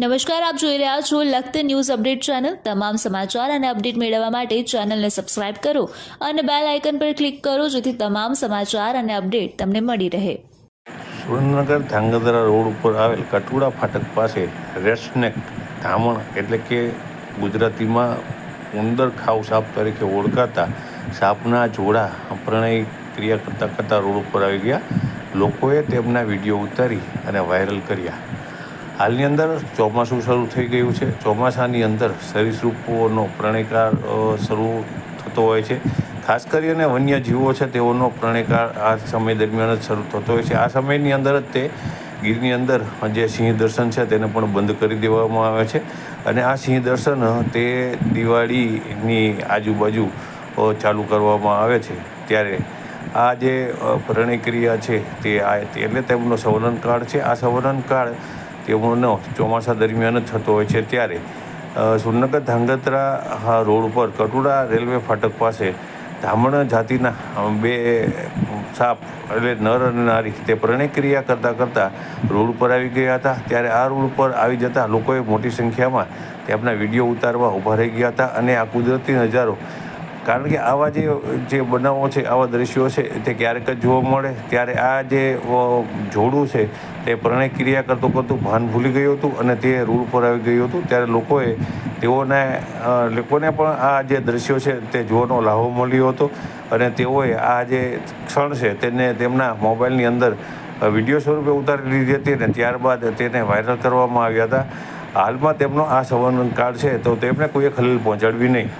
નમસ્કાર, આપ જોઈ રહ્યા છો લખત ન્યૂઝ અપડેટ ચેનલ. તમામ સમાચાર અને અપડેટ મેળવવા માટે ચેનલને સબસ્ક્રાઇબ કરો અને બેલ આઇકન પર ક્લિક કરો જેથી તમામ સમાચાર અને અપડેટ તમને મળી રહે. સુરેન્દ્રનગર ધાંગધ્રા રોડ ઉપર આવેલ કટુડા ફાટક પાસે રેસનેક ધામણ એટલે કે ગુજરાતીમાં ઉંદર ખાવ સાપ તરીકે ઓળખાતા સાપના જોડા પ્રણય ક્રિયા કરતાં કરતાં રોડ ઉપર આવી ગયા. લોકોએ તેમના વીડિયો ઉતારી અને વાયરલ કર્યા. હાલની અંદર ચોમાસું શરૂ થઈ ગયું છે. ચોમાસાની અંદર સરીસૃપોનો પ્રણયકાર શરૂ થતો હોય છે. ખાસ કરીને વન્યજીવો છે, તેઓનો પ્રણયકાર આ સમય દરમિયાન જ શરૂ થતો હોય છે. આ સમયની અંદર જ તે ગીરની અંદર જે સિંહ દર્શન છે, તેને પણ બંધ કરી દેવામાં આવે છે. અને આ સિંહ દર્શન તે દિવાળીની આજુબાજુ ચાલુ કરવામાં આવે છે. ત્યારે આ જે પ્રણયક્રિયા છે તે આ, એટલે તેમનો સંવરણકાળ છે. આ સંવરણકાળ તેઓનો ચોમાસા દરમિયાન જ થતો હોય છે ત્યારે સુરનગર ધાંગધ્રા રોડ ઉપર કટુડા રેલવે ફાટક પાસે ધામણ જાતિના બે સાપ એટલે નર અને નારી તે પ્રણયક્રિયા કરતાં કરતાં રોડ ઉપર આવી ગયા હતા. ત્યારે આ રોડ ઉપર આવી જતા લોકોએ મોટી સંખ્યામાં તેમના વીડિયો ઉતારવા ઊભા રહી ગયા હતા અને આ કુદરતી નજારો કારણ કે આવા જે જે બનાવો છે, આવા દ્રશ્યો છે, તે ક્યારેક જ જોવા મળે. ત્યારે આ જે જોડું છે, તે પ્રણય ક્રિયા કરતું કરતું ભાન ભૂલી ગયું હતું અને તે રૂળ પર આવી ગયું હતું. ત્યારે લોકોએ તેઓને લોકોને પણ આ જે દ્રશ્યો છે, તે જોવાનો લાહો મળ્યો હતો. અને તેઓએ આ જે ક્ષણ છે, તેને તેમના મોબાઈલની અંદર વીડિયો સ્વરૂપે ઉતારી લીધી હતી અને ત્યારબાદ તેને વાયરલ કરવામાં આવ્યા હતા. હાલમાં તેમનો આ સંવર્ણન કાળ છે, તો તેમને કોઈએ ખલેલ પહોંચાડવી નહીં.